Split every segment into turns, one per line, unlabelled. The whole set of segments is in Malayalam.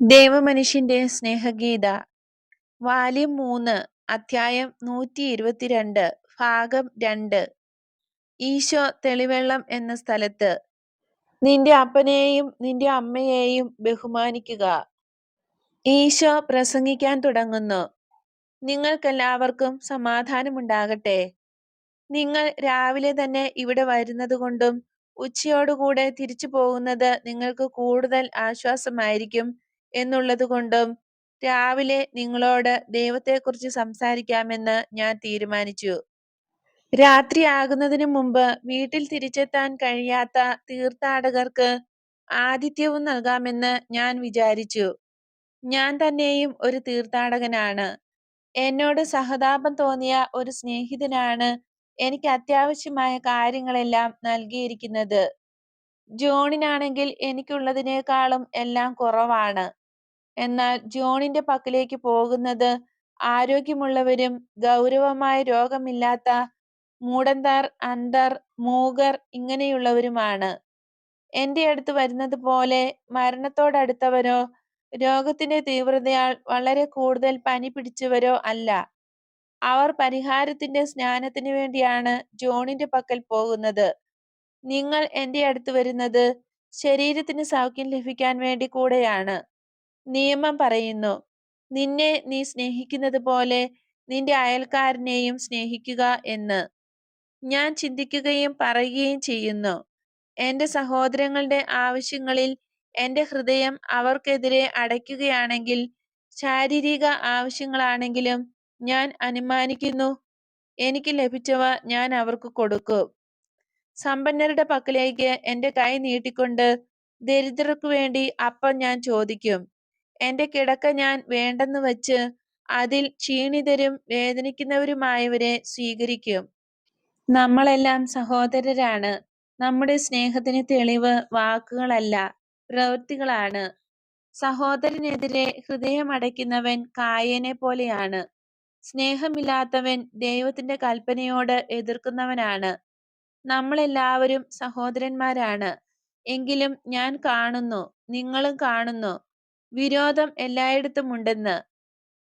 ദേവമനുഷ്യന്റെ സ്നേഹഗീത വാല്യം മൂന്ന് അധ്യായം നൂറ്റി ഇരുപത്തിരണ്ട് ഭാഗം രണ്ട്. ഈശോ തെളിവെള്ളം എന്ന സ്ഥലത്ത് നിന്റെ അപ്പനെയും നിന്റെ അമ്മയെയും ബഹുമാനിക്കുക. ഈശോ പ്രസംഗിക്കാൻ തുടങ്ങുന്നു. നിങ്ങൾക്കെല്ലാവർക്കും സമാധാനമുണ്ടാകട്ടെ. നിങ്ങൾ രാവിലെ തന്നെ ഇവിടെ വരുന്നത് കൊണ്ടും ഉച്ചയോടുകൂടെ തിരിച്ചു പോകുന്നത് നിങ്ങൾക്ക് കൂടുതൽ ആശ്വാസമായിരിക്കും. എന്നുള്ളതുകൊണ്ടും രാവിലെ നിങ്ങളോട് ദൈവത്തെക്കുറിച്ച് സംസാരിക്കാമെന്ന് ഞാൻ തീരുമാനിച്ചു. രാത്രി രാത്രിയാകുന്നതിനു മുമ്പ് വീട്ടിൽ തിരിച്ചെത്താൻ കഴിയാത്ത തീർത്ഥാടകർക്ക് ആതിഥ്യവും നൽകാമെന്ന് ഞാൻ വിചാരിച്ചു. ഞാൻ തന്നെയും ഒരു തീർത്ഥാടകനാണ്. എന്നോട് സഹതാപം തോന്നിയ ഒരു സ്നേഹിതനാണ് എനിക്ക് അത്യാവശ്യമായ കാര്യങ്ങളെല്ലാം നൽകിയിരിക്കുന്നത്. ജോണിനാണെങ്കിൽ എനിക്കുള്ളതിനേക്കാളും എല്ലാം കുറവാണ്. എന്നാൽ ജോണിന്റെ പക്കലേക്ക് പോകുന്നത് ആരോഗ്യമുള്ളവരും ഗൗരവമായ രോഗമില്ലാത്ത മൂടന്താർ അന്തർ മൂകർ ഇങ്ങനെയുള്ളവരുമാണ്. എന്റെ അടുത്ത് വരുന്നത് പോലെ മരണത്തോടടുത്തവരോ രോഗത്തിന്റെ തീവ്രതയാൽ വളരെ കൂടുതൽ പനി പിടിച്ചവരോ അല്ല. അവർ പരിഹാരത്തിന്റെ സ്നാനത്തിന് വേണ്ടിയാണ് ജോണിന്റെ പക്കൽ പോകുന്നത്. നിങ്ങൾ എന്റെ അടുത്ത് വരുന്നത് ശരീരത്തിന് സൗഖ്യം ലഭിക്കാൻ വേണ്ടി കൂടെയാണ്. നിയമം പറയുന്നു. നിന്നെ നീ സ്നേഹിക്കുന്നത് പോലെ നിന്റെ അയൽക്കാരനെയും സ്നേഹിക്കുക എന്ന്. ഞാൻ ചിന്തിക്കുകയും പറയുകയും ചെയ്യുന്നു. എന്റെ സഹോദരങ്ങളുടെ ആവശ്യങ്ങളിൽ എന്റെ ഹൃദയം അവർക്കെതിരെ അടയ്ക്കുകയാണെങ്കിൽ ശാരീരിക ആവശ്യങ്ങളാണെങ്കിലും ഞാൻ അനുമാനിക്കുന്നു. എനിക്ക് ലഭിച്ചവ ഞാൻ അവർക്ക് കൊടുക്കും. സമ്പന്നരുടെ പക്കലേക്ക് എന്റെ കൈ നീട്ടിക്കൊണ്ട് ദരിദ്രർക്കു വേണ്ടി അപ്പം ഞാൻ ചോദിക്കും. എന്റെ കിടക്ക ഞാൻ വേണ്ടെന്ന് വച്ച് അതിൽ ക്ഷീണിതരും വേദനിക്കുന്നവരുമായവരെ സ്വീകരിക്കും. നമ്മളെല്ലാം സഹോദരരാണ്. നമ്മുടെ സ്നേഹത്തിന് തെളിവ് വാക്കുകളല്ല പ്രവൃത്തികളാണ്. സഹോദരനെതിരെ ഹൃദയമടയ്ക്കുന്നവൻ കായനെ പോലെയാണ്. സ്നേഹമില്ലാത്തവൻ ദൈവത്തിന്റെ കൽപ്പനയോട് എതിർക്കുന്നവനാണ്. നമ്മളെല്ലാവരും സഹോദരന്മാരാണ്. എങ്കിലും ഞാൻ കാണുന്നു നിങ്ങളും കാണുന്നു. വിരോധം എല്ലായിടത്തും ഉണ്ടെന്ന്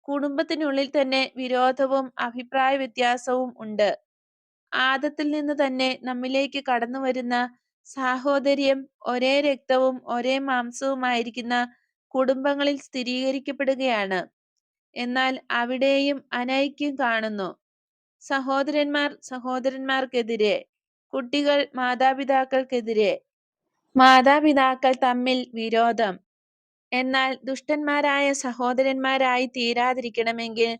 കുടുംബത്തിനുള്ളിൽ തന്നെ വിരോധവും അഭിപ്രായ വ്യത്യാസവും ഉണ്ട്. ആദത്തിൽ നിന്ന് തന്നെ നമ്മിലേക്ക് കടന്നു വരുന്ന സാഹോദര്യം ഒരേ രക്തവും ഒരേ മാംസവുമായിരിക്കുന്ന കുടുംബങ്ങളിൽ സ്ഥിരീകരിക്കപ്പെടുകയാണ്. എന്നാൽ അവിടെയും അനൈക്യം കാണുന്നു. സഹോദരന്മാർ സഹോദരന്മാർക്കെതിരെ കുട്ടികൾ മാതാപിതാക്കൾക്കെതിരെ. മാതാപിതാക്കൾ തമ്മിൽ വിരോധം. എന്നാൽ ദുഷ്ടന്മാരായ സഹോദരന്മാരായി തീരാതിരിക്കണമെങ്കിൽ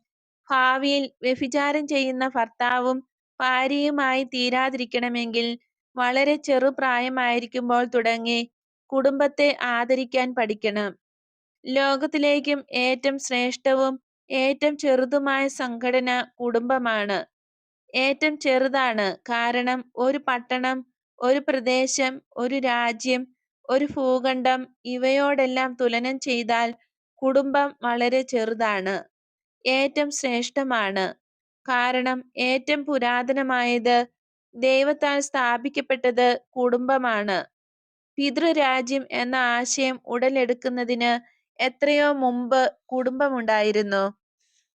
ഭാവിയിൽ വ്യഭിചാരം ചെയ്യുന്ന ഭർത്താവും ഭാര്യയുമായി തീരാതിരിക്കണമെങ്കിൽ വളരെ ചെറുപ്രായമായിരിക്കുമ്പോൾ തുടങ്ങി കുടുംബത്തെ ആദരിക്കാൻ പഠിക്കണം. ലോകത്തിലേക്കും ഏറ്റവും ശ്രേഷ്ഠവും ഏറ്റവും ചെറുതുമായ സംഘടന കുടുംബമാണ്. ഏറ്റവും ചെറുതാണ്. കാരണം ഒരു പട്ടണം ഒരു പ്രദേശം ഒരു രാജ്യം ഒരു ഭൂഖണ്ഡം ഇവയോടെല്ലാം തുലനം ചെയ്താൽ കുടുംബം വളരെ ചെറുതാണ്. ഏറ്റവും ശ്രേഷ്ഠമാണ്. കാരണം ഏറ്റവും പുരാതനമായത് ദൈവത്താൽ സ്ഥാപിക്കപ്പെട്ടത് കുടുംബമാണ്. പിതൃരാജ്യം എന്ന ആശയം ഉടലെടുക്കുന്നതിന് എത്രയോ മുമ്പ് കുടുംബമുണ്ടായിരുന്നു.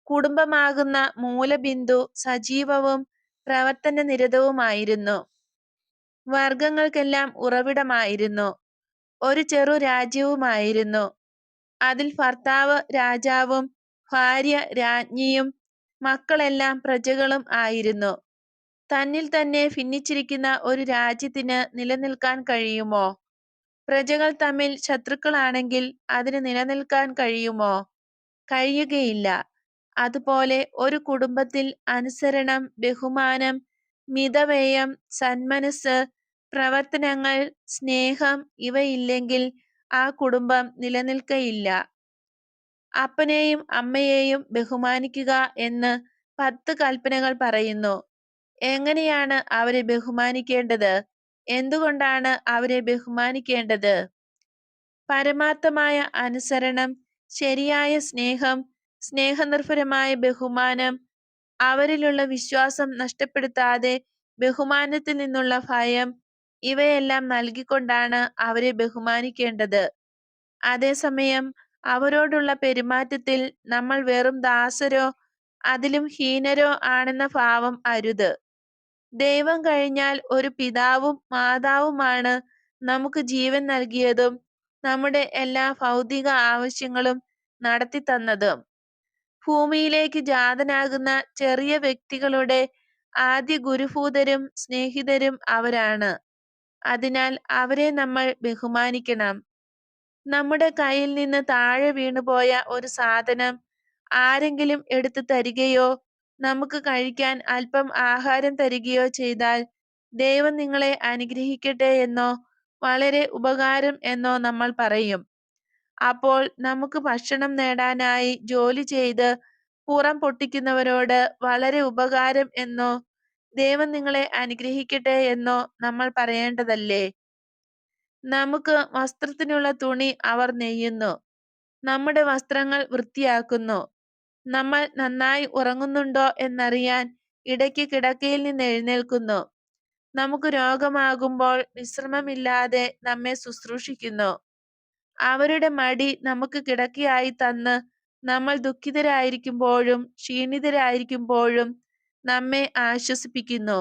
കുടുംബമാകുന്ന മൂലബിന്ദു സജീവവും പ്രവർത്തന നിരതവുമായിരുന്നു വർഗങ്ങൾക്കെല്ലാം ഉറവിടമായിരുന്നു. ഒരു ചെറു രാജ്യവുമായിരുന്നു. അതിൽ ഭർത്താവ് രാജാവും ഭാര്യ രാജ്ഞിയും മക്കളെല്ലാം പ്രജകളും ആയിരുന്നു. തന്നിൽ തന്നെ ഭിന്നിച്ചിരിക്കുന്ന ഒരു രാജ്യത്തിന് നിലനിൽക്കാൻ കഴിയുമോ? പ്രജകൾ തമ്മിൽ ശത്രുക്കളാണെങ്കിൽ അതിന് നിലനിൽക്കാൻ കഴിയുമോ? കഴിയുകയില്ല. അതുപോലെ ഒരു കുടുംബത്തിൽ അനുസരണം ബഹുമാനം മിതവ്യയം സന്മനസ് പ്രവർത്തനങ്ങൾ സ്നേഹം ഇവയില്ലെങ്കിൽ ആ കുടുംബം നിലനിൽക്കയില്ല. അപ്പനെയും അമ്മയെയും ബഹുമാനിക്കുക എന്ന് പത്ത് കൽപ്പനകൾ പറയുന്നു. എങ്ങനെയാണ് അവരെ ബഹുമാനിക്കേണ്ടത്? എന്തുകൊണ്ടാണ് അവരെ ബഹുമാനിക്കേണ്ടത്? പരമാർത്ഥമായ അനുസരണം ശരിയായ സ്നേഹം സ്നേഹനിർഭരമായ ബഹുമാനം അവരിലുള്ള വിശ്വാസം നഷ്ടപ്പെടുത്താതെ ബഹുമാനത്തിൽ നിന്നുള്ള ഭയം ഇവയെല്ലാം നൽകിക്കൊണ്ടാണ് അവരെ ബഹുമാനിക്കേണ്ടത്. അതേസമയം അവരോടുള്ള പെരുമാറ്റത്തിൽ നമ്മൾ വെറും ദാസരോ അതിലും ഹീനരോ ആണെന്ന ഭാവം അരുത്. ദൈവം കഴിഞ്ഞാൽ ഒരു പിതാവും മാതാവുമാണ് നമുക്ക് ജീവൻ നൽകിയതും നമ്മുടെ എല്ലാ ഭൗതിക ആവശ്യങ്ങളും നടത്തി തന്നതും ഭൂമിയിലേക്ക് ജാതനാകുന്ന ചെറിയ വ്യക്തികളുടെ ആദ്യ ഗുരുഭൂതരും സ്നേഹിതരും അവരാണ്. അതിനാൽ അവരെ നമ്മൾ ബഹുമാനിക്കണം. നമ്മുടെ കയ്യിൽ നിന്ന് താഴെ വീണുപോയ ഒരു സാധനം ആരെങ്കിലും എടുത്തു തരികയോ നമുക്ക് കഴിക്കാൻ അല്പം ആഹാരം തരികയോ ചെയ്താൽ ദൈവം നിങ്ങളെ അനുഗ്രഹിക്കട്ടെ എന്നോ വളരെ ഉപകാരം എന്നോ നമ്മൾ പറയും. അപ്പോൾ നമുക്ക് ഭക്ഷണം നേടാനായി ജോലി ചെയ്ത് പുറം പൊട്ടിക്കുന്നവരോട് വളരെ ഉപകാരം എന്നോ ദൈവം നിങ്ങളെ അനുഗ്രഹിക്കട്ടെ എന്നോ നമ്മൾ പറയേണ്ടതല്ലേ? നമുക്ക് വസ്ത്രത്തിനുള്ള തുണി അവർ നെയ്യുന്നു. നമ്മുടെ വസ്ത്രങ്ങൾ വൃത്തിയാക്കുന്നു. നമ്മൾ നന്നായി ഉറങ്ങുന്നുണ്ടോ എന്നറിയാൻ ഇടയ്ക്ക് കിടക്കയിൽ നിന്ന് എഴുന്നേൽക്കുന്നു. നമുക്ക് രോഗമാകുമ്പോൾ വിശ്രമമില്ലാതെ നമ്മെ ശുശ്രൂഷിക്കുന്നു. അവരുടെ മടി നമുക്ക് കിടക്കയായി തന്ന് നമ്മൾ ദുഃഖിതരായിരിക്കുമ്പോഴും ക്ഷീണിതരായിരിക്കുമ്പോഴും നമ്മെ ആശ്വസിപ്പിക്കുന്നു.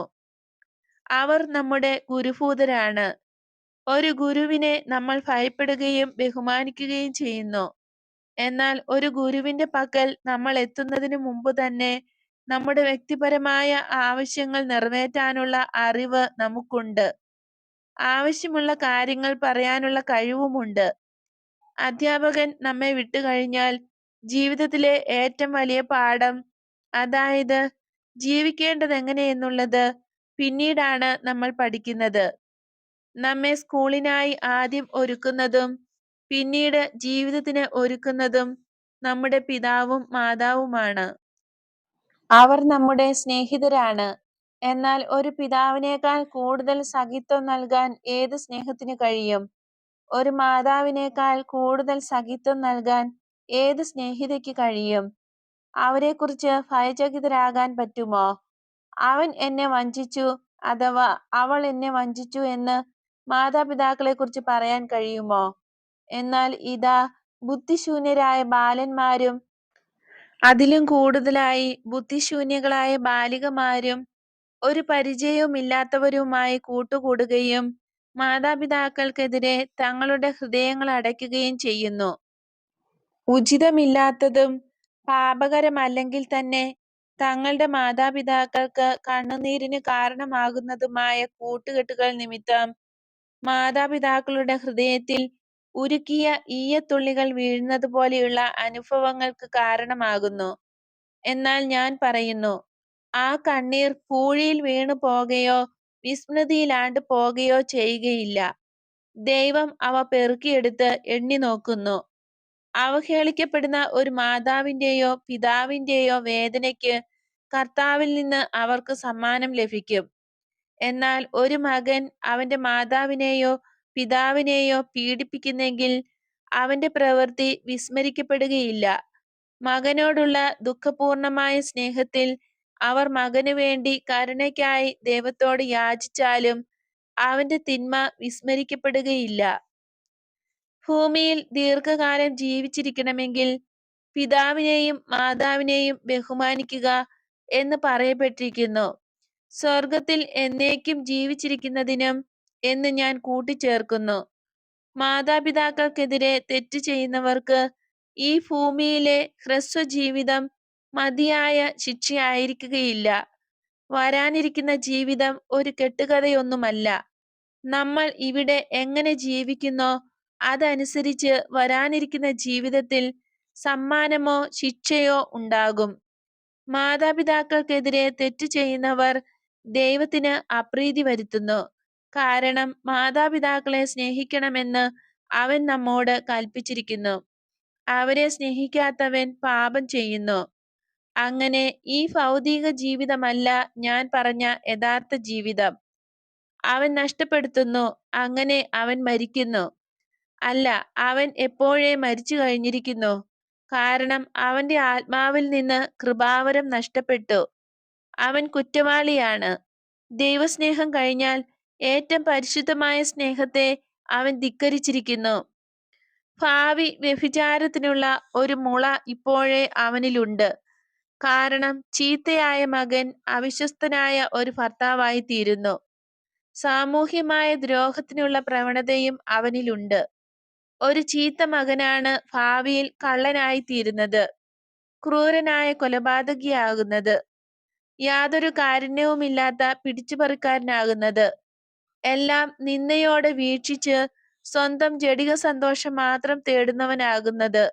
അവർ നമ്മുടെ ഗുരുഭൂതരാണ്. ഒരു ഗുരുവിനെ നമ്മൾ ഭയപ്പെടുകയും ബഹുമാനിക്കുകയും ചെയ്യുന്നു. എന്നാൽ ഒരു ഗുരുവിന്റെ പക്കൽ നമ്മൾ എത്തുന്നതിന് മുമ്പ് തന്നെ നമ്മുടെ വ്യക്തിപരമായ ആവശ്യങ്ങൾ നിറവേറ്റാനുള്ള അറിവ് നമുക്കുണ്ട്. ആവശ്യമുള്ള കാര്യങ്ങൾ പറയാനുള്ള കഴിവുമുണ്ട്. അധ്യാപകൻ നമ്മെ വിട്ടുകഴിഞ്ഞാൽ ജീവിതത്തിലെ ഏറ്റവും വലിയ പാഠം അതായത് ജീവിക്കേണ്ടത് എങ്ങനെയെന്നുള്ളത് പിന്നീടാണ് നമ്മൾ പഠിക്കുന്നത്. നമ്മെ സ്കൂളിനായി ആദ്യം ഒരുക്കുന്നതും പിന്നീട് ജീവിതത്തിന് ഒരുക്കുന്നതും നമ്മുടെ പിതാവും മാതാവുമാണ്. അവർ നമ്മുടെ സ്നേഹിതരാണ്. എന്നാൽ ഒരു പിതാവിനേക്കാൾ കൂടുതൽ സഖിത്വം നൽകാൻ ഏത് സ്നേഹത്തിന് കഴിയും? ഒരു മാതാവിനേക്കാൾ കൂടുതൽ സഖിത്വം നൽകാൻ ഏത് സ്നേഹിതയ്ക്ക് കഴിയും? അവരെക്കുറിച്ച് ഭയചകിതരാകാൻ പറ്റുമോ? അവൻ എന്നെ വഞ്ചിച്ചു അഥവാ അവൾ എന്നെ വഞ്ചിച്ചു എന്ന് മാതാപിതാക്കളെ കുറിച്ച് പറയാൻ കഴിയുമോ? എന്നാൽ ഇതാ ബുദ്ധിശൂന്യരായ ബാലന്മാരും അതിലും കൂടുതലായി ബുദ്ധിശൂന്യകളായ ബാലികമാരും ഒരു പരിചയവുമില്ലാത്തവരുമായി കൂട്ടുകൂടുകയും മാതാപിതാക്കൾക്കെതിരെ തങ്ങളുടെ ഹൃദയങ്ങൾ അടയ്ക്കുകയും ചെയ്യുന്നു. ഉചിതമില്ലാത്തതും പാപകരമല്ലെങ്കിൽ തന്നെ തങ്ങളുടെ മാതാപിതാക്കൾക്ക് കണ്ണുനീരിന് കാരണമാകുന്നതുമായ കൂട്ടുകെട്ടുകൾ നിമിത്തം മാതാപിതാക്കളുടെ ഹൃദയത്തിൽ ഉരുക്കിയ ഈയത്തുള്ളികൾ വീഴുന്നത് പോലെയുള്ള അനുഭവങ്ങൾക്ക് കാരണമാകുന്നു. എന്നാൽ ഞാൻ പറയുന്നു ആ കണ്ണീർ പൂഴിയിൽ വീണു പോകുകയോ വിസ്മൃതിയിലാണ്ട് പോകുകയോ ചെയ്യുകയില്ല. ദൈവം അവ പെറുക്കിയെടുത്ത് എണ്ണി നോക്കുന്നു. അവഹേളിക്കപ്പെടുന്ന ഒരു മാതാവിന്റെയോ പിതാവിന്റെയോ വേദനയ്ക്ക് കർത്താവിൽ നിന്ന് അവർക്ക് സമ്മാനം ലഭിക്കും. എന്നാൽ ഒരു മകൻ അവന്റെ മാതാവിനെയോ പിതാവിനെയോ പീഡിപ്പിക്കുന്നെങ്കിൽ അവന്റെ പ്രവൃത്തി വിസ്മരിക്കപ്പെടുകയില്ല. മകനോടുള്ള ദുഃഖപൂർണമായ സ്നേഹത്തിൽ അവർ മകനു വേണ്ടി കരുണയ്ക്കായി ദൈവത്തോട് യാചിച്ചാലും അവന്റെ തിന്മ വിസ്മരിക്കപ്പെടുകയില്ല. ഭൂമിയിൽ ദീർഘകാലം ജീവിച്ചിരിക്കണമെങ്കിൽ പിതാവിനെയും മാതാവിനെയും ബഹുമാനിക്കുക എന്ന് പറയപ്പെട്ടിരിക്കുന്നു. സ്വർഗത്തിൽ എന്നേക്കും ജീവിച്ചിരിക്കുന്നതിനും എന്ന് ഞാൻ കൂട്ടിച്ചേർക്കുന്നു. മാതാപിതാക്കൾക്കെതിരെ തെറ്റ് ചെയ്യുന്നവർക്ക് ഈ ഭൂമിയിലെ ഹ്രസ്വ ജീവിതം മതിയായ ശിക്ഷയായിരിക്കുകയില്ല. വരാനിരിക്കുന്ന ജീവിതം ഒരു കെട്ടുകഥയൊന്നുമല്ല. നമ്മൾ ഇവിടെ എങ്ങനെ ജീവിക്കുന്നോ അതനുസരിച്ച് വരാനിരിക്കുന്ന ജീവിതത്തിൽ സമ്മാനമോ ശിക്ഷയോ ഉണ്ടാകും. മാതാപിതാക്കൾക്കെതിരെ തെറ്റ് ചെയ്യുന്നവർ ദൈവത്തിന് അപ്രീതി വരുത്തുന്നു. കാരണം മാതാപിതാക്കളെ സ്നേഹിക്കണമെന്ന് അവൻ നമ്മോട് കൽപ്പിച്ചിരിക്കുന്നു. അവരെ സ്നേഹിക്കാത്തവൻ പാപം ചെയ്യുന്നു. അങ്ങനെ ഈ ഭൗതിക ജീവിതമല്ല ഞാൻ പറഞ്ഞ യഥാർത്ഥ ജീവിതം. അവൻ നഷ്ടപ്പെടുത്തുന്നു അങ്ങനെ അവൻ മരിക്കുന്നു. അല്ല അവൻ എപ്പോഴേ മരിച്ചു കഴിഞ്ഞിരിക്കുന്നു? കാരണം അവന്റെ ആത്മാവിൽ നിന്ന് കൃപാവരം നഷ്ടപ്പെട്ടു. അവൻ കുറ്റവാളിയാണ്. ദൈവസ്നേഹം കഴിഞ്ഞാൽ ഏറ്റവും പരിശുദ്ധമായ സ്നേഹത്തെ അവൻ ധിക്കരിച്ചിരിക്കുന്നു. ഭാവി വ്യഭിചാരത്തിനുള്ള ഒരു മുള ഇപ്പോഴേ അവനിലുണ്ട്. കാരണം ചീത്തയായ മകൻ അവിശ്വസ്തനായ ഒരു ഭർത്താവായി തീരുന്നു. സാമൂഹ്യമായ ദ്രോഹത്തിനുള്ള പ്രവണതയും അവനിലുണ്ട്. ഒരു ചീത്ത മകനാണ് ഭാവിയിൽ കള്ളനായി തീരുന്നത് ക്രൂരനായ കൊലപാതകിയാകുന്നത്. യാതൊരു കാരുണ്യവുമില്ലാത്ത പിടിച്ചുപറിക്കാരനാകുന്നത്. എല്ലാം നിന്നയോടെ വീക്ഷിച്ച് സ്വന്തം ജടിക സന്തോഷം മാത്രം തേടുന്നവനാകുന്നത്.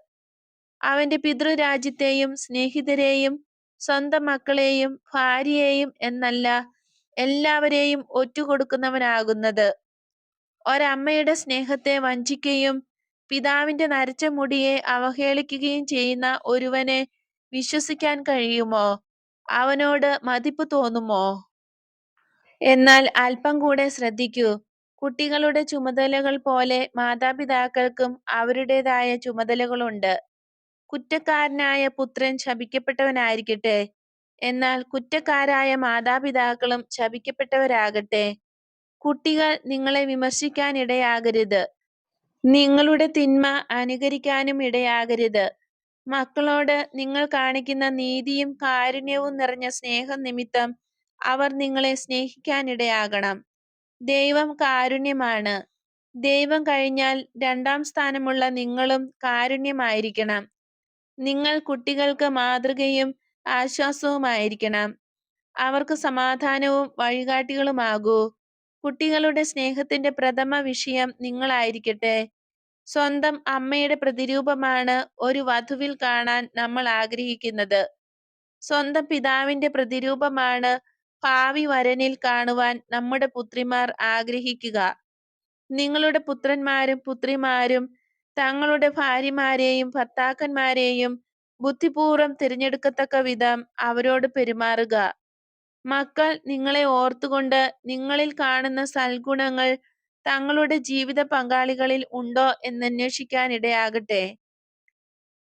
അവന്റെ പിതൃരാജ്യത്തെയും സ്നേഹിതരെയും സ്വന്തം മക്കളെയും ഭാര്യയെയും എന്നല്ല എല്ലാവരെയും ഒറ്റുകൊടുക്കുന്നവനാകുന്നത്. ഒരമ്മയുടെ സ്നേഹത്തെ വഞ്ചിക്കുകയും പിതാവിന്റെ നരച്ച മുടിയെ അവഹേളിക്കുകയും ചെയ്യുന്ന ഒരുവനെ വിശ്വസിക്കാൻ കഴിയുമോ? അവനോട് മതിപ്പ് തോന്നുമോ? എന്നാൽ അല്പം കൂടെ ശ്രദ്ധിക്കൂ. കുട്ടികളുടെ ചുമതലകൾ പോലെ മാതാപിതാക്കൾക്കും അവരുടേതായ ചുമതലകളുണ്ട്. കുറ്റക്കാരനായ പുത്രൻ ശപിക്കപ്പെട്ടവനായിരിക്കട്ടെ. എന്നാൽ കുറ്റക്കാരായ മാതാപിതാക്കളും ശപിക്കപ്പെട്ടവരാകട്ടെ. കുട്ടികൾ നിങ്ങളെ വിമർശിക്കാൻ ഇടയാകരുത് നിങ്ങളുടെ തിന്മ അനുകരിക്കാനും ഇടയാകരുത്. മക്കളോട് നിങ്ങൾ കാണിക്കുന്ന നീതിയും കാരുണ്യവും നിറഞ്ഞ സ്നേഹം നിമിത്തം അവർ നിങ്ങളെ സ്നേഹിക്കാനിടയാകണം ദൈവം കാരുണ്യമാണ്. ദൈവം കഴിഞ്ഞാൽ രണ്ടാം സ്ഥാനമുള്ള നിങ്ങളും കാരുണ്യമായിരിക്കണം. നിങ്ങൾ കുട്ടികൾക്ക് മാതൃകയും ആശ്വാസവുമായിരിക്കണം. അവർക്ക് സമാധാനവും വഴികാട്ടികളുമാകൂ. കുട്ടികളുടെ സ്നേഹത്തിന്റെ പ്രഥമ വിഷയം നിങ്ങളായിരിക്കട്ടെ. സ്വന്തം അമ്മയുടെ പ്രതിരൂപമാണ് ഒരു വധുവിൽ കാണാൻ നമ്മൾ ആഗ്രഹിക്കുന്നത്. സ്വന്തം പിതാവിന്റെ പ്രതിരൂപമാണ് ഭാവി വരനിൽ കാണുവാൻ നമ്മുടെ പുത്രിമാർ ആഗ്രഹിക്കുക. നിങ്ങളുടെ പുത്രന്മാരും പുത്രിമാരും തങ്ങളുടെ ഭാര്യമാരെയും ഭർത്താക്കന്മാരെയും ബുദ്ധിപൂർവം തിരഞ്ഞെടുക്കത്തക്ക വിധം അവരോട് പെരുമാറുക. മക്കൾ നിങ്ങളെ ഓർത്തുകൊണ്ട് നിങ്ങളിൽ കാണുന്ന സൽഗുണങ്ങൾ തങ്ങളുടെ ജീവിത പങ്കാളികളിൽ ഉണ്ടോ എന്നന്വേഷിക്കാൻ ഇടയാകട്ടെ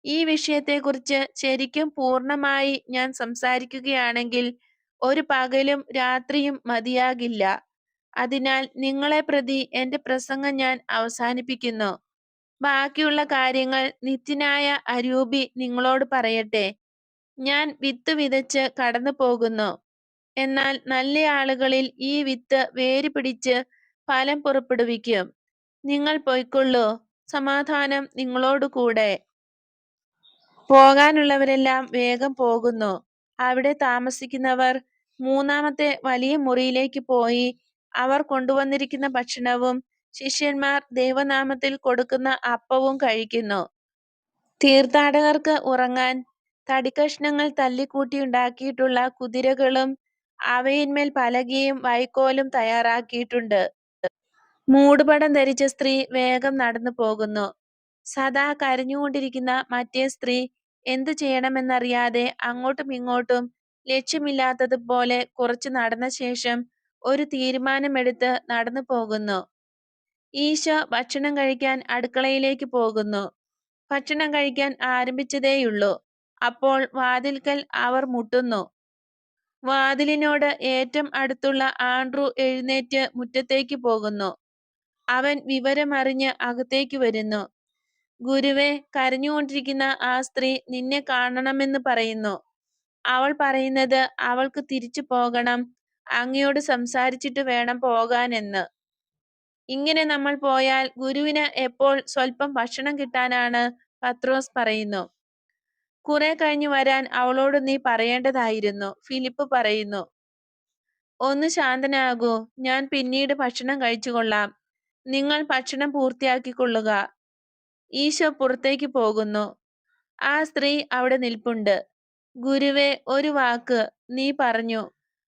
ഈ വിഷയത്തെക്കുറിച്ച് ശരിക്കും പൂർണമായി ഞാൻ സംസാരിക്കുകയാണെങ്കിൽ ഒരു പകലും രാത്രിയും മതിയാകില്ല. അതിനാൽ നിങ്ങളെ പ്രതി എന്റെ പ്രസംഗം ഞാൻ അവസാനിപ്പിക്കുന്നു. ബാക്കിയുള്ള കാര്യങ്ങൾ നിത്യനായ അരൂപി നിങ്ങളോട് പറയട്ടെ. ഞാൻ വിത്ത് വിതച്ച് കടന്നു പോകുന്നു എന്നാൽ നല്ല ആളുകളിൽ ഈ വിത്ത് വേര് പിടിച്ച് ഫലം പുറപ്പെടുവിക്കും. നിങ്ങൾ പൊയ്ക്കൊള്ളൂ. സമാധാനം നിങ്ങളോട് കൂടെ. പോകാനുള്ളവരെല്ലാം വേഗം പോകുന്നു. അവിടെ താമസിക്കുന്നവർ മൂന്നാമത്തെ വലിയ മുറിയിലേക്ക് പോയി അവർ കൊണ്ടുവന്നിരിക്കുന്ന ഭക്ഷണവും ശിഷ്യന്മാർ ദൈവനാമത്തിൽ കൊടുക്കുന്ന അപ്പവും കഴിക്കുന്നു. തീർത്ഥാടകർക്ക് ഉറങ്ങാൻ തടിക്കഷ്ണങ്ങൾ തല്ലിക്കൂട്ടിയുണ്ടാക്കിയിട്ടുള്ള കുതിരകളും അവയിന്മേൽ പലകയും വൈക്കോലും തയ്യാറാക്കിയിട്ടുണ്ട്. മൂടുപടം ധരിച്ച സ്ത്രീ വേഗം നടന്നു പോകുന്നു. സദാ കരഞ്ഞുകൊണ്ടിരിക്കുന്ന മറ്റേ സ്ത്രീ എന്തു ചെയ്യണമെന്നറിയാതെ അങ്ങോട്ടും ഇങ്ങോട്ടും ലക്ഷ്യമില്ലാത്തതുപോലെ കുറച്ചു നടന്ന ശേഷം ഒരു തീരുമാനമെടുത്ത് നടന്നു പോകുന്നു. ഈശോ ഭക്ഷണം കഴിക്കാൻ അടുക്കളയിലേക്ക് പോകുന്നു. ഭക്ഷണം കഴിക്കാൻ ആരംഭിച്ചതേയുള്ളൂ. അപ്പോൾ വാതിൽക്കൽ അവർ മുട്ടുന്നു. വാതിലിനോട് ഏറ്റം അടുത്തുള്ള ആൻഡ്രു എഴുന്നേറ്റ് മുറ്റത്തേക്ക് പോകുന്നു. അവൻ വിവരമറിഞ്ഞ് അകത്തേക്ക് വരുന്നു. ഗുരുവെ കരഞ്ഞുകൊണ്ടിരിക്കുന്ന ആ സ്ത്രീ നിന്നെ കാണണമെന്ന് പറയുന്നു. അവൾ പറയുന്നത് അവൾക്ക് തിരിച്ചു പോകണം അങ്ങയോട് സംസാരിച്ചിട്ട് വേണം പോകാനെന്ന്. ഇങ്ങനെ നമ്മൾ പോയാൽ ഗുരുവിന് എപ്പോൾ സ്വല്പം ഭക്ഷണം കിട്ടാനാണ് പത്രോസ് പറയുന്നു. കുറെ കഴിഞ്ഞു വരാൻ അവളോട് നീ പറയേണ്ടതായിരുന്നു. ഫിലിപ്പ് പറയുന്നു. ഒന്ന് ശാന്തനാകൂ. ഞാൻ പിന്നീട് ഭക്ഷണം കഴിച്ചുകൊള്ളാം. നിങ്ങൾ ഭക്ഷണം പൂർത്തിയാക്കിക്കൊള്ളുക. ഈശോ പുറത്തേക്ക് പോകുന്നു. ആ സ്ത്രീ അവിടെ നിൽപ്പുണ്ട്. ഗുരുവെ ഒരു വാക്ക്. നീ പറഞ്ഞു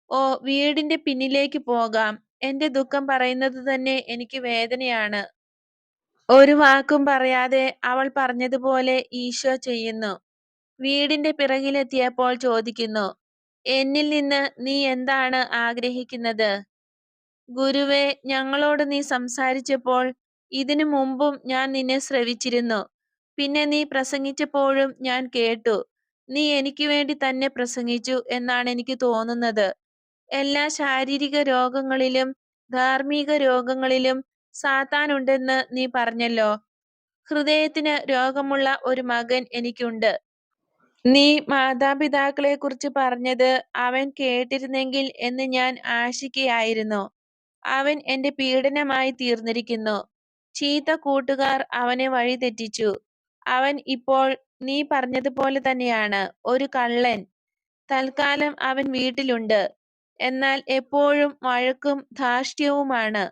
ഓ വീടിന്റെ പിന്നിലേക്ക് പോകാം. എന്റെ ദുഃഖം പറയുന്നത് തന്നെ എനിക്ക് വേദനയാണ്. ഒരു വാക്കും പറയാതെ അവൾ പറഞ്ഞതുപോലെ ഈശോ ചെയ്യുന്നു. വീടിന്റെ പിറകിലെത്തിയപ്പോൾ ചോദിക്കുന്നു എന്നിൽ നിന്ന് നീ എന്താണ് ആഗ്രഹിക്കുന്നത്? ഗുരുവെ ഞങ്ങളോട് നീ സംസാരിച്ചപ്പോൾ ഇതിനു മുമ്പും ഞാൻ നിന്നെ ശ്രവിച്ചിരുന്നു പിന്നെ നീ പ്രസംഗിച്ചപ്പോഴും ഞാൻ കേട്ടു. നീ എനിക്ക് വേണ്ടി തന്നെ പ്രസംഗിച്ചു എന്നാണ് എനിക്ക് തോന്നുന്നത്. എല്ലാ ശാരീരിക രോഗങ്ങളിലും ധാർമ്മിക രോഗങ്ങളിലും സാത്താൻ ഉണ്ടെന്ന് നീ പറഞ്ഞല്ലോ. ഹൃദയത്തിന് രോഗമുള്ള ഒരു മകൻ എനിക്കുണ്ട്. നീ മാതാപിതാക്കളെ കുറിച്ച് പറഞ്ഞത് അവൻ കേട്ടിരുന്നെങ്കിൽ എന്ന് ഞാൻ ആശിക്കയായിരുന്നു. അവൻ എന്റെ പീഡനമായി തീർന്നിരിക്കുന്നു. ചീത്ത കൂട്ടുകാർ അവനെ വഴിതെറ്റിച്ചു അവൻ ഇപ്പോൾ നീ പറഞ്ഞതുപോലെ തന്നെയാണ്. ഒരു കള്ളൻ. തൽക്കാലം അവൻ വീട്ടിലുണ്ട്. എന്നാൽ എപ്പോഴും വഴക്കും ധാർഷ്ട്യവുമാണ്.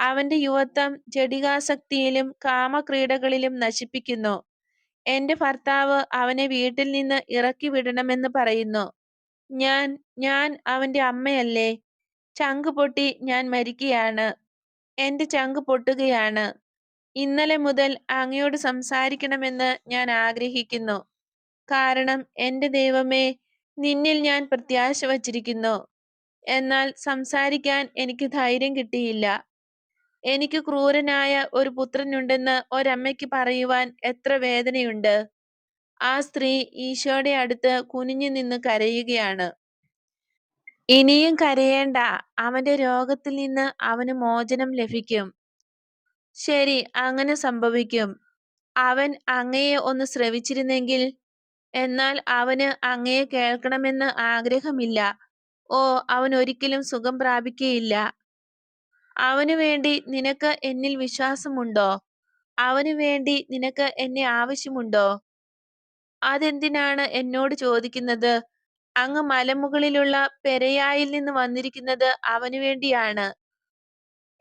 അവന്റെ യുവത്വം ജഡികാസക്തിയിലും കാമക്രീഡകളിലും നശിപ്പിക്കുന്നു. എന്റെ ഭർത്താവ് അവനെ വീട്ടിൽ നിന്ന് ഇറക്കി വിടണമെന്ന് പറയുന്നു. ഞാൻ ഞാൻ അവന്റെ അമ്മയല്ലേ? ചങ്ക് പൊട്ടി ഞാൻ മരിക്കുകയാണ്. എന്റെ ചങ്ക് പൊട്ടുകയാണ്. ഇന്നലെ മുതൽ അങ്ങയോട് സംസാരിക്കണമെന്ന് ഞാൻ ആഗ്രഹിക്കുന്നു. കാരണം എന്റെ ദൈവമേ നിന്നിൽ ഞാൻ പ്രത്യാശ വച്ചിരിക്കുന്നു. എന്നാൽ സംസാരിക്കാൻ എനിക്ക് ധൈര്യം കിട്ടിയില്ല. എനിക്ക് ക്രൂരനായ ഒരു പുത്രനുണ്ടെന്ന് ഒരമ്മയ്ക്ക് പറയുവാൻ എത്ര വേദനയുണ്ട്? ആ സ്ത്രീ ഈശോയുടെ അടുത്ത് കുനിഞ്ഞു നിന്ന് കരയുകയാണ്. ഇനിയും കരയേണ്ട അവന്റെ രോഗത്തിൽ നിന്ന് അവന് മോചനം ലഭിക്കും. ശരി അങ്ങനെ സംഭവിക്കും. അവൻ അങ്ങയെ ഒന്ന് ശ്രവിച്ചിരുന്നെങ്കിൽ എന്നാൽ അവന് അങ്ങയെ കേൾക്കണമെന്ന് ആഗ്രഹമില്ല. ഓ അവൻ ഒരിക്കലും സുഖം പ്രാപിക്കുകയില്ല അവനു വേണ്ടി നിനക്ക് എന്നിൽ വിശ്വാസമുണ്ടോ? അവനു വേണ്ടി നിനക്ക് എന്നെ ആവശ്യമുണ്ടോ? അതെന്തിനാണ് എന്നോട് ചോദിക്കുന്നത്? അങ്ങ് മലമുകളിലുള്ള പെരയായിൽ നിന്ന് വന്നിരിക്കുന്നത് അവനു വേണ്ടിയാണ്.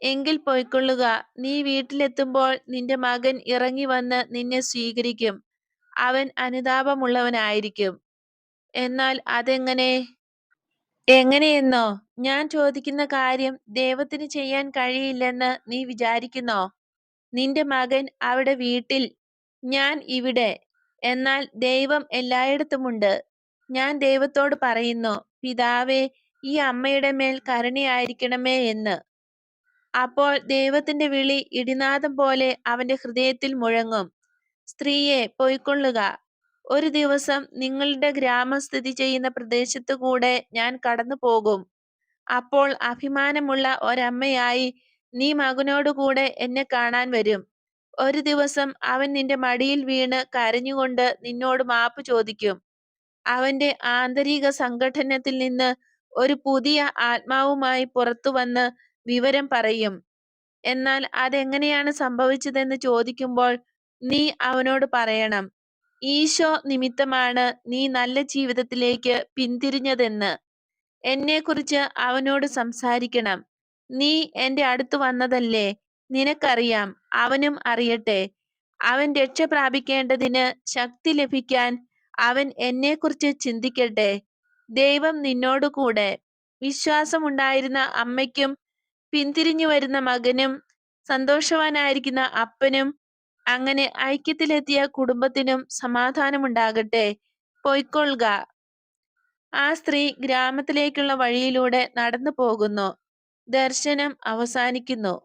എങ്കിൽ പോയിക്കൊള്ളുക. നീ വീട്ടിലെത്തുമ്പോൾ നിന്റെ മകൻ ഇറങ്ങി വന്ന് നിന്നെ സ്വീകരിക്കും. അവൻ അനുതാപമുള്ളവനായിരിക്കും. എന്നാൽ അതെങ്ങനെ? എങ്ങനെയെന്നോ? ഞാൻ ചോദിക്കുന്ന കാര്യം ദൈവത്തിന് ചെയ്യാൻ കഴിയില്ലെന്ന് നീ വിചാരിക്കുന്നോ? നിന്റെ മകൻ അവിടെ വീട്ടിൽ ഞാൻ ഇവിടെ. എന്നാൽ ദൈവം എല്ലായിടത്തുമുണ്ട്. ഞാൻ ദൈവത്തോട് പറയുന്നു പിതാവേ ഈ അമ്മയുടെ മേൽ കരുണയായിരിക്കണമേ എന്ന്. അപ്പോൾ ദൈവത്തിന്റെ വിളി ഇടിനാദം പോലെ അവന്റെ ഹൃദയത്തിൽ മുഴങ്ങും. സ്ത്രീയെ പൊയ്ക്കൊള്ളുക. ഒരു ദിവസം നിങ്ങളുടെ ഗ്രാമം സ്ഥിതി ചെയ്യുന്ന പ്രദേശത്തു കൂടെ ഞാൻ കടന്നു പോകും. അപ്പോൾ അഭിമാനമുള്ള ഒരമ്മയായി നീ മകനോടുകൂടെ എന്നെ കാണാൻ വരും. ഒരു ദിവസം അവൻ നിന്റെ മടിയിൽ വീണ് കരഞ്ഞുകൊണ്ട് നിന്നോട് മാപ്പ് ചോദിക്കും. അവന്റെ ആന്തരിക സംഘടനത്തിൽ നിന്ന് ഒരു പുതിയ ആത്മാവുമായി പുറത്തു വന്ന് വിവരം പറയും. എന്നാൽ അതെങ്ങനെയാണ് സംഭവിച്ചതെന്ന് ചോദിക്കുമ്പോൾ നീ അവനോട് പറയണം. ഈശോ നിമിത്തമാണ് നീ നല്ല ജീവിതത്തിലേക്ക് പിന്തിരിഞ്ഞതെന്ന്. എന്നെക്കുറിച്ച് അവനോട് സംസാരിക്കണം. നീ എന്റെ അടുത്ത് വന്നതല്ലേ? നിനക്കറിയാം അവനും അറിയട്ടെ. അവൻ രക്ഷ പ്രാപിക്കേണ്ടതിന് ശക്തി ലഭിക്കാൻ അവൻ എന്നെക്കുറിച്ച് ചിന്തിക്കട്ടെ. ദൈവം നിന്നോടുകൂടെ വിശ്വാസമുണ്ടായിരുന്ന അമ്മയ്ക്കും പിന്തിരിഞ്ഞു വരുന്ന മകനും സന്തോഷവാനായിരിക്കുന്ന അപ്പനും അങ്ങനെ ഐക്യത്തിലെത്തിയ കുടുംബത്തിനും സമാധാനമുണ്ടാകട്ടെ. പൊയ്ക്കൊള്ളുക. ആ സ്ത്രീ ഗ്രാമത്തിലേക്കുള്ള വഴിയിലൂടെ നടന്നു പോകുന്നു ദർശനം അവസാനിക്കുന്നു.